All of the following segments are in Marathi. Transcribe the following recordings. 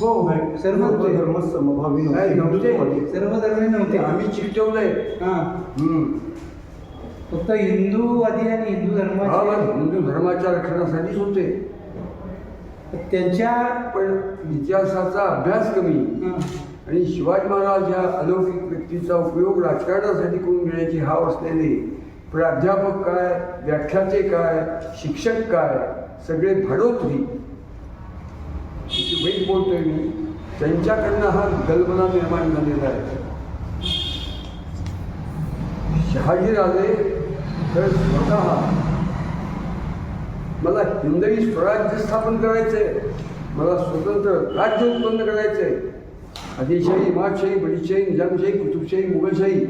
हो सर्व होते. धर्म समभावी नव्हते. सर्व धर्मी नव्हते. आम्ही चिकटवलंय हा. फक्त हिंदूवादी आणि हिंदू हा धर्माचे हिंदू धर्माच्या रक्षणासाठीच होते. त्यांच्या पण इतिहासाचा अभ्यास कमी. हा. आणि शिवाजी महाराज या अलौकिक व्यक्तीचा उपयोग राजकारणासाठी करून घेण्याची हाव असलेले प्राध्यापक काय व्याख्याते काय शिक्षक काय सगळे भाडोत्री किती वाईट बोलतोय मी. त्यांच्याकडनं हा गलबला निर्माण झालेला आहे. शहाजीराजे तर स्वतः मला हिंदवी स्वराज्य स्थापन करायचंय. मला स्वतंत्र राज्य उत्पन्न करायचंय. Adilshahi Imadshahi Baridshahi Nizamshahi Qutubshahi Mughalshahi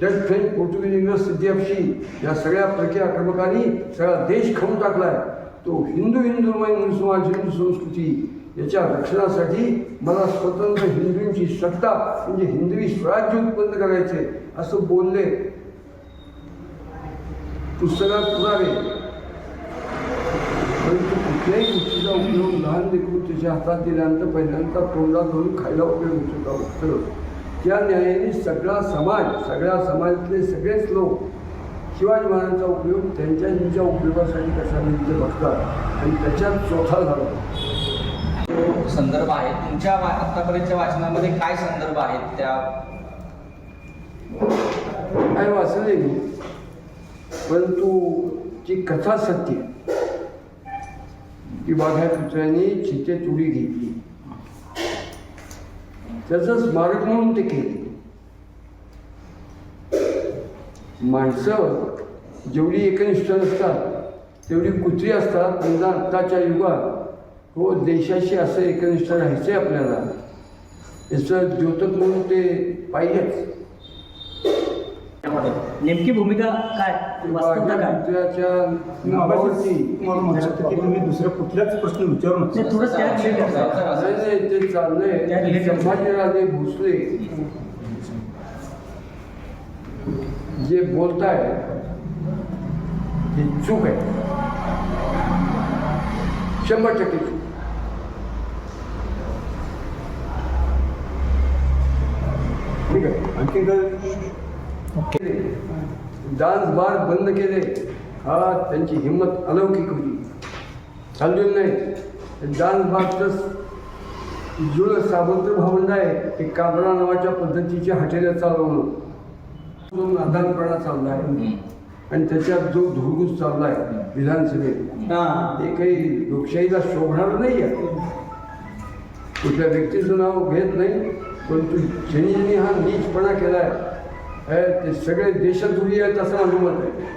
Dutch French Portuguese इंग्रज सिद्धिअपशी या सगळ्या प्रक्रिया आक्रमकांनी सगळा देश खाऊन टाकलाय. तो हिंदू हिंदूमय हिंदू समाज हिंदू संस्कृती याच्या रक्षणासाठी मला स्वतंत्र हिंदूंची सत्ता म्हणजे हिंदवी स्वराज्य उत्पन्न करायचे असं बोलले. पुस्तकात पुरावे परंतु कुठल्याही गोष्टीचा उपयोग लहान देखून त्याच्या हातात दिल्यानंतर पहिल्यांदा तोंडात धरून खायला उपयोग होत होता उत्तर त्या न्यायाने सगळा समाज सगळ्या समाजातले सगळेच लोक शिवाजी महाराजांचा उपयोग त्यांच्या त्यांच्या उपयोगासाठी कसा नाही बघतात आणि त्याच्यात चोथा झाला. संदर्भ आहे तुमच्या आतापर्यंतच्या वाचनामध्ये काय संदर्भ आहेत त्या? काय वाचले मी परंतु ती कथा सत्य ती वाघ्या कुत्र्याने चिते उडी घेतली त्याचं स्मारक म्हणून ते केले. माणसं जेवढी एकनिष्ठ नसतात तेवढी कुत्री असतात पण आत्ताच्या युगात हो देशाशी असं एकनिष्ठ राहायचं आहे आपल्याला. याचं द्योतक म्हणून ते पाहिजेच. त्यामध्ये नेमकी भूमिका काय? वास्तवता काय? कुत्र्याच्या नावावरती नावावरती तुम्हाला म्हणायचं की तुम्ही दुसऱ्या कुठल्याच प्रश्न विचारू नाही, नका थोडं त्या related आहे. नाही, नाही, ते त्या चाललंय related- संभाजीराजे भोसले. जे बोलताय ही चूक आहे. शंभर टक्के चूक. ठीक आहे. आणखी काय डान्स बार बंद केले. हा त्यांची हिंमत अलौकिक होती. चाललेली नाही. डान्स बारच जुळ सावंत भावंड आहे ते काबरा नावाच्या पद्धतीची हॉटेलं चालवणं. जो नादानपणा चाललाय. आणि त्याच्यात जो धुळगूस चाललाय विधानसभेत. हा. ते काही लोकशाहीला शोभणार नाही आहे कुठल्या व्यक्तीचं नाव घेत नाही. परंतु ज्यांनी ज्यांनी हा नीचपणा केलाय हे ते सगळे देशद्रोही आहेत असं माझं मत आहे.